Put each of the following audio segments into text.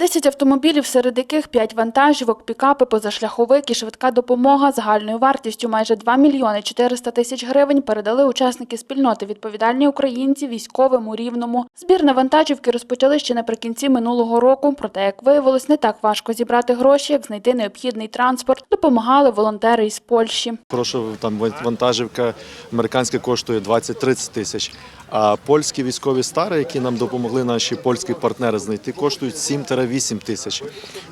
10 автомобілів, серед яких 5 вантажівок, пікапи, позашляховик і швидка допомога загальною вартістю майже 2 мільйони 400 тисяч гривень передали учасники спільноти відповідальні українці військовим Рівному. Збір на вантажівки розпочали ще наприкінці минулого року. Проте, як виявилось, не так важко зібрати гроші, як знайти необхідний транспорт. Допомагали волонтери із Польщі. Прошу, там вантажівка американська коштує 20-30 тисяч. А польські військові стари, які нам допомогли наші польські партнери знайти, коштують 7-8 тисяч.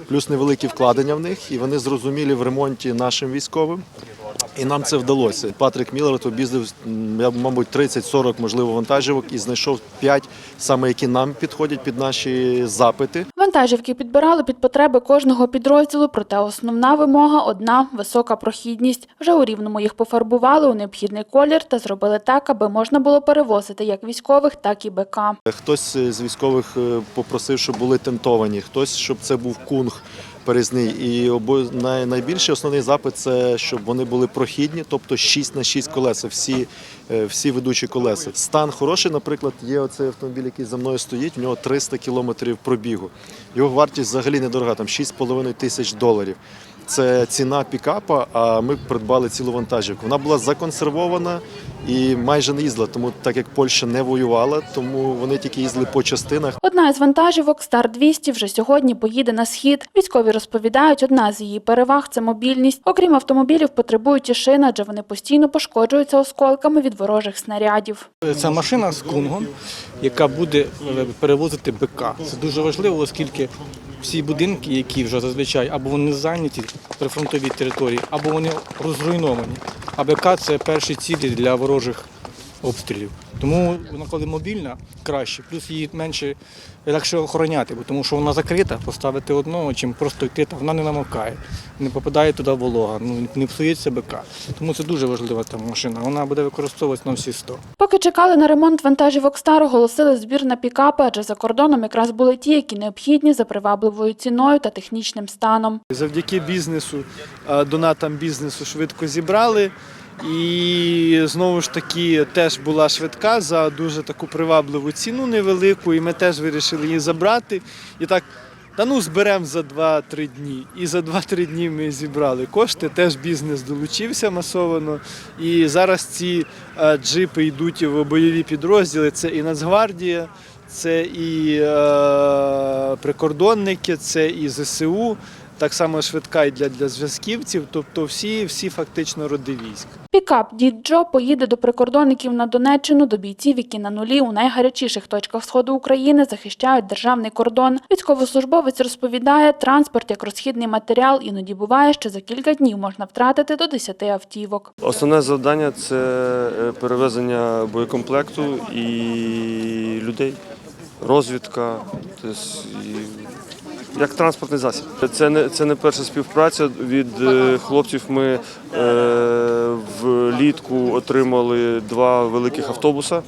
Плюс невеликі вкладення в них, і вони зрозумілі в ремонті нашим військовим. І нам це вдалося. Патрик Міллер об'їздив, мабуть, 30-40, можливо, вантажівок і знайшов 5, саме які нам підходять під наші запити. Вантажівки підбирали під потреби кожного підрозділу, проте основна вимога одна висока прохідність. Вже у рівному їх пофарбували у необхідний колір та зробили так, аби можна було перевозити як військових, так і БК. Хтось з військових е, попросив, щоб були тентовані, хтось, щоб це був кунг перезний. І обо... найбільший основний запит це щоб вони були прохідні, тобто 6 на 6 колеса, всі, е, всі ведучі колеса. Стан хороший, наприклад, є оцей автомобіль, який за мною стоїть, в нього 300 кілометрів пробігу. Його вартість взагалі недорога, там 6,5 тисяч доларів. Це ціна пікапа, а ми придбали цілу вантажівку. Вона була законсервована і майже не їздила, тому так як Польща не воювала, тому вони тільки їздили по частинах. Одна із вантажівок Стар 200 вже сьогодні поїде на схід. Військові розповідають, одна з її переваг це мобільність. Окрім автомобілів, потребують і шин, адже вони постійно пошкоджуються осколками від ворожих снарядів. Це машина з кунгом, яка буде е, перевозити БК. Це дуже важливо, оскільки всі будинки, які вже зазвичай або вони зайняті прифронтовій території, або вони розруйновані. АБК це перші цілі для ворожих обстрілів. Тому вона коли мобільна, краще, плюс її менше легше охороняти, бо тому що вона закрита, поставити одного, чим просто йти, та вона не намокає, не попадає туди волога, ну не псується БК. Тому це дуже важлива та машина. Вона буде використовуватися на всі 100. Поки чекали на ремонт вантажівок Стар, оголосили збір на пікапи, адже за кордоном якраз були ті, які необхідні за привабливою ціною та технічним станом. Завдяки бізнесу, донатам бізнесу швидко зібрали. І знову ж таки теж була швидка за дуже таку привабливу ціну невелику, і ми теж вирішили її забрати. І так, та ну зберемо за 2-3 дні. І за 2-3 дні ми зібрали кошти. Теж бізнес долучився масовано. І зараз ці е, джипи йдуть в бойові підрозділи. Це і Нацгвардія, це і е, прикордонники, це і ЗСУ. Так само швидка і для, для зв'язківців, тобто всі, всі фактично роди військ. Пікап Дід Джо поїде до прикордонників на Донеччину, до бійців, які на нулі у найгарячіших точках сходу України захищають державний кордон. Військовослужбовець розповідає, транспорт як розхідний матеріал іноді буває, що за кілька днів можна втратити до 10 автівок. Основне завдання це е, перевезення боєкомплекту і людей, розвідка, як транспортний засіб. Це не, це не перша співпраця. Від е, хлопців ми е, влітку отримали два великих автобуса,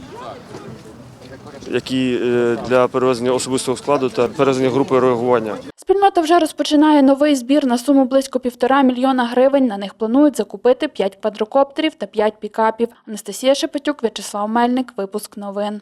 які е, для перевезення особистого складу та перевезення групи реагування. Спільнота вже розпочинає новий збір на суму близько півтора мільйона гривень. На них планують закупити 5 квадрокоптерів та 5 пікапів. Анастасія Шепетюк, В'ячеслав Мельник. Випуск новин.